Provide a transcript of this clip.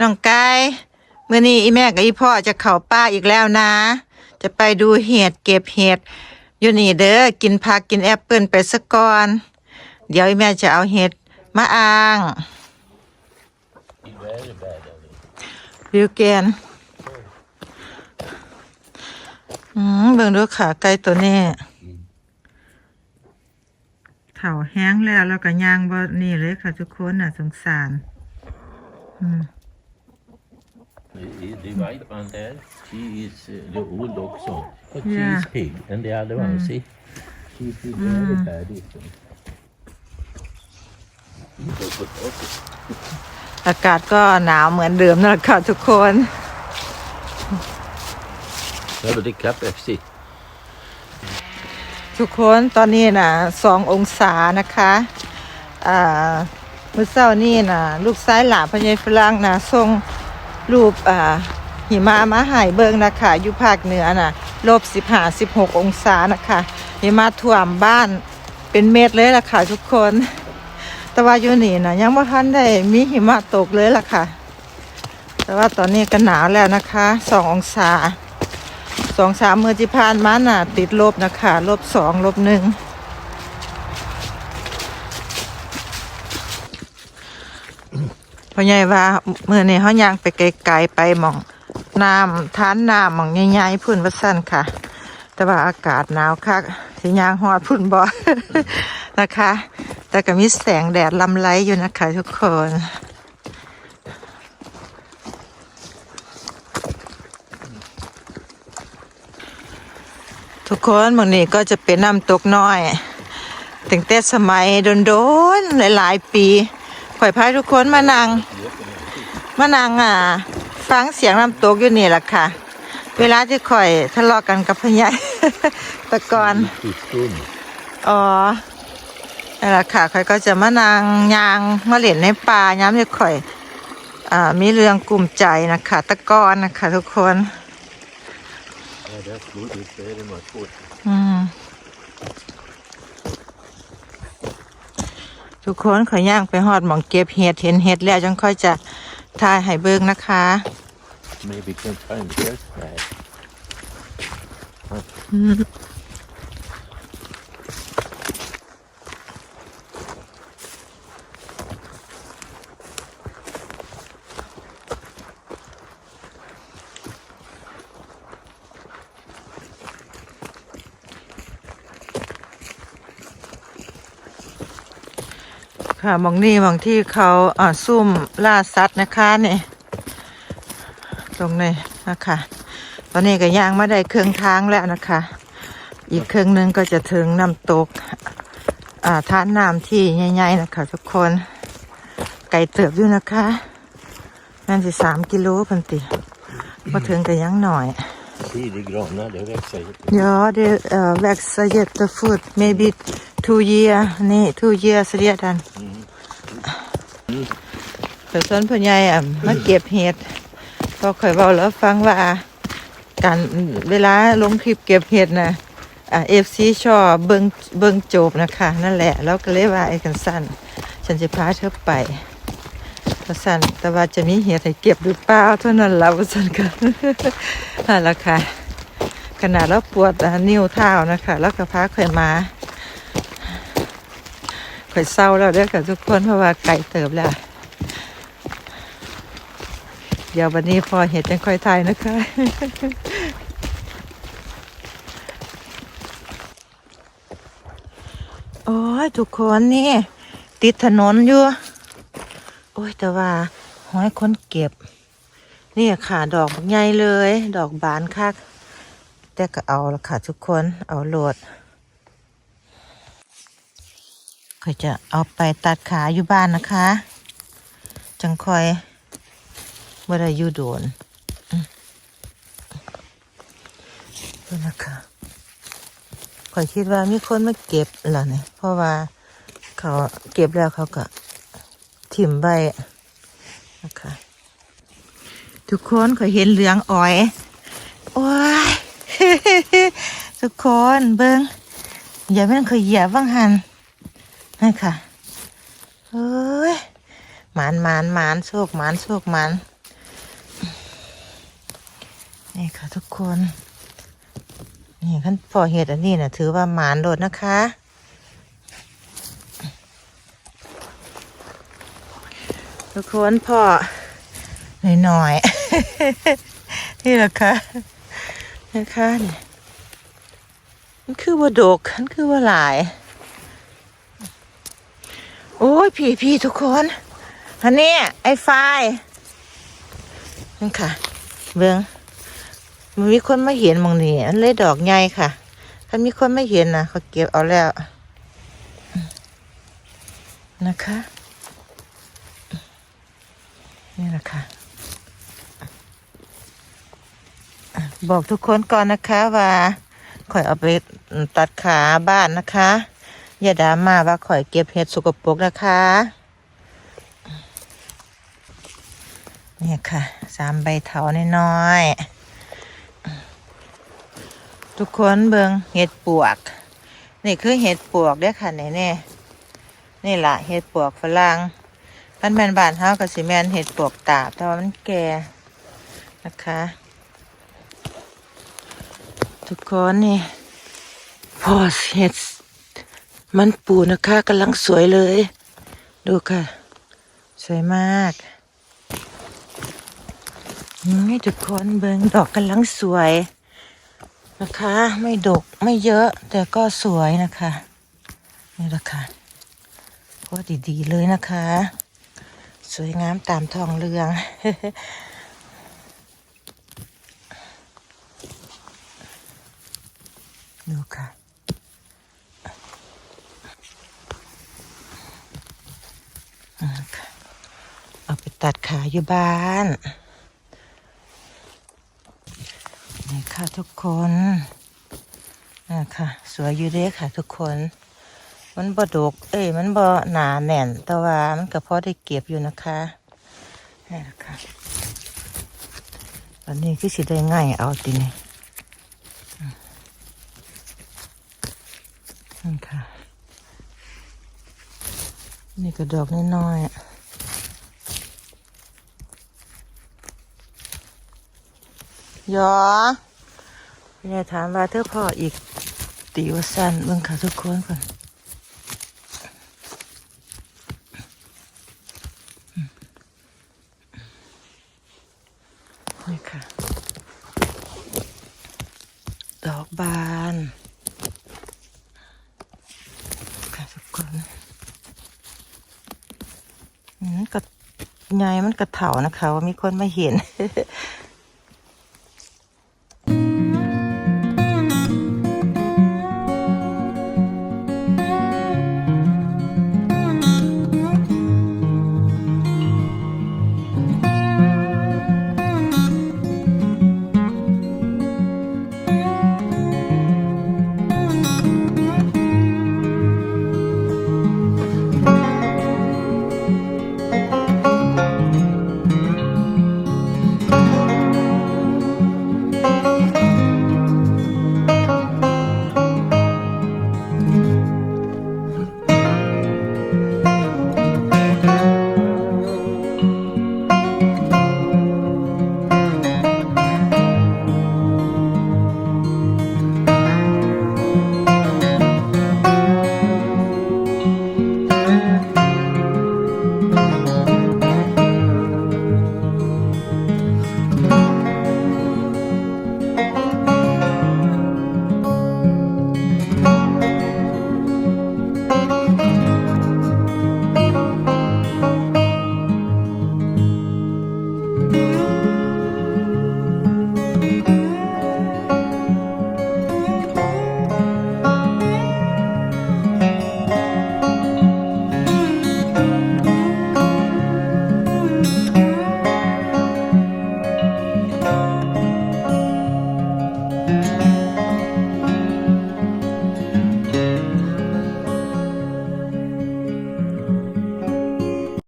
น้องไก่มื่อนี้อีแม่กับอีพ่อจะเข้าป่าอีกแล้วนะ จะไปดูเห็ดเก็บเห็ดอยู่นี่เด้อกินผักกินแอปเปิลไปสักก่อน เดี๋ยวอีแม่จะเอาเห็ดมาอ่างวิวแกนอืมเบิ่งดูขาไก่ตัวนี้เข่าแห้งแล้วแล้วก็ย่างบ่นี่เลยค่ะทุกคนน่ะสงสาร อืม The, the white one there, she is uh, the old also. But she Yeah. is pig. And the other one, see? She is very bad. eating. อากาศก็หนาวเหมือนเดิมนั่นแหละค่ะทุกคน Ja, men det är kapp FC. ทุกคนตอนนี้นะสององศานะคะอ่าเมื่อเช้านี่นะลูกซ้ายหลาพญายฝรั่งนะส่ง รูปอ่าหิมะมาหายเบิงนะคะอยู่ภาคเหนือนะลบสิบห้าสิบหกองศานะคะหิมะท่วมบ้านเป็นเม็ดเลยล่ะค่ะทุกคน แต่ว่าอยู่นี่นะยังไม่ทันได้มีหิมะตกเลยล่ะค่ะ แต่ว่าตอนนี้ก็หนาวแล้วนะคะสององศาสองสามมือที่ผ่านมาน่ะ ติดลบนะคะลบสองลบหนึ่ง พ่อใหญ่ว่าเมื่อนี้เขาย่างไปไกลๆไปมองน้ำทานน้ำมองใหญ่ๆพุ่นวัสั้นค่ะ แต่ว่าอากาศหนาวคักสิยางหอดพุ่นบ่นะคะ แต่ก็มีแสงแดดลำไรอยู่นะคะทุกคนทุกคนบางนี้ก็จะเป็นน้ำตกน้อยตั้งแต่สมัยโดนๆหลาย ๆ ปี ข่อยพายทุกคนมานั่งมานั่งอะฟังเสียงน้ำตกอยู่นี่แหละค่ะ เวลาที่ข่อยทะเลาะกันกับพญายตะกอนอ๋อนั่นแหละค่ะข่อยก็จะมานั่งยางมาเล่นในป่าย้ำที่ข่อยอ่ามีเรื่องกลุ่มใจนะคะตะกอนนะคะทุกคน Ja, det är stort ut. Det är det man får. อืม ทุกคนขอย่างไปหอดหมองเก็บเห็ดเห็นเห็ดแล้วจังค่อยจะทายให้เบิ่งนะคะ Maybe can find this bag. ค่ะหมองนี้หมองที่เขาอ่าซุ่มล่าสัตว์นะคะนี่ตรงนี้นะคะตอนนี้ก็ย่างมาได้เครื่องทางแล้วนะคะ อีกเครื่องหนึงก็จะถึงน้ำตกอ่าท่านน้ำที่ใหญ่ๆนะคะ ทุกคนไก่เติบอยู่นะคะนั่นสิสามกิโลพันติมาถึงก็ยังหน่อย See the granar, det växer. Ja, det uh, växer jättefort. Maybe two year. Nej, two years redan. แต่ส่วนพ่อใหญ่อะมาเก็บเห็ดก็เคยเบาแล้วฟังว่า การเวลาลงคลิปเก็บเห็ดนะอ่าเอฟซีชอบเบิงเบิงโจบนะคะ นั่นแหละ แล้วก็เลยว่าไอ้กันสั้นฉันจะพาเธอไปก็สั้นแต่ว่าจะมีเห็ดให้เก็บหรือเปล่าเท่านั้นเราสั้นกันนั่นแหละค่ะ ขนาดเราปวดนิ้วเท้านะคะ แล้วก็พาข่อยมา ข่อยเศร้าแล้วเด้อกับทุกคนเพราะว่าไก่เติบแล้ว เดี๋ยววันนี้พอเห็ดจังค่อยทายนะคะโอ้ยทุกคนนี่ ติดถนนอยู่ โอ้ยแต่ว่าห้อยคนเก็บ นี่ค่ะ ดอกบักใหญ่เลย ดอกบานคักแต่ก็เอาละค่ะทุกคนเอาโหลด ก็จะเอาไปตัดขาอยู่บ้านนะคะ จังคอยเมื่อไรอยู่โดนดูนะคะคอยคิดว่ามีคนมาเก็บล่ะเนี่ยเพราะว่าเขาเก็บแล้วเขาก็ถิ่มใบนะคะทุกคนเคยเห็นเหลืองอ้อยโอ้ยทุกคนเบิงอย่าแม่นเคยเหยียบบ้างหัน นั่นค่ะเอ้ยหมานหมานหมานโชคหมานโชคหมานนี่ค่ะทุกคน นี่ขั้นพอเห็ดอันนี้นะถือว่าหมานโดดนะคะทุกคนพ่อหน่อยๆ นี่แหละค่ะนะคะนี่มันคือว่าดกมันคือว่าหลาย ยพี่พี่ทุกคนอันนี้ไอ้ไฟนั่นค่ะ เบิ้งมันมีคนมาเห็นมองนี่อันเลยดอกใหญ่ค่ะ ถ้ามีคนไม่เห็นนะเขาเก็บเอาแล้วนะคะ นี่แหละค่ะ บอกทุกคนก่อนนะคะว่าข่อยเอาไปตัดขาบ้านนะคะ อย่าดราม่าว่าข่อยเก็บเห็ดสกปรกนะคะนี่ค่ะสามใบเถาน้อยๆทุกคนเบิงเห็ดปวก นี่คือเห็ดปวกเด้อค่ะนี่นี่นี่ละเห็ดปวกฝรั่งพันแมนบานเฮากับสิแมนเห็ดปวกตาบแต่ว่ามันแก่นะคะ ทุกคนนี่พอเห็ด มันปูนะคะกำลังสวยเลย ดูค่ะ สวยมากนี่ทุกคนเบิงดอกกำลังสวยนะคะ ไม่ดกไม่เยอะ แต่ก็สวยนะคะนี่ละค่ะก็ดีๆเลยนะคะ สวยงามตามทองเรือง ดูค่ะ อ่าค่ะเอาไป ตัดขาอยู่บ้านนี่ค่ะทุกคนอ่ค่ะ สวยอยู่เด้ค่ะทุกคน มันบ่ดก เอ้ยมันบ่หนาแน่น แต่ว่ามันก็พอได้เก็บอยู่นะคะนี่ละค่ะตอนนี้คือสิได้ง่ายเอาตินี่นี่ค่ะ นี่ก็ดอกน้อยๆ ยอยายถามว่าเธอพ่ออีกตีว่าสั้นเบิ่งค่ะทุกคนก่อนนี่ค่ะ ดอกบานค่ะทุกคนอืมก็ไงมันกระเถานะคะ ว่ามีคนมาเห็น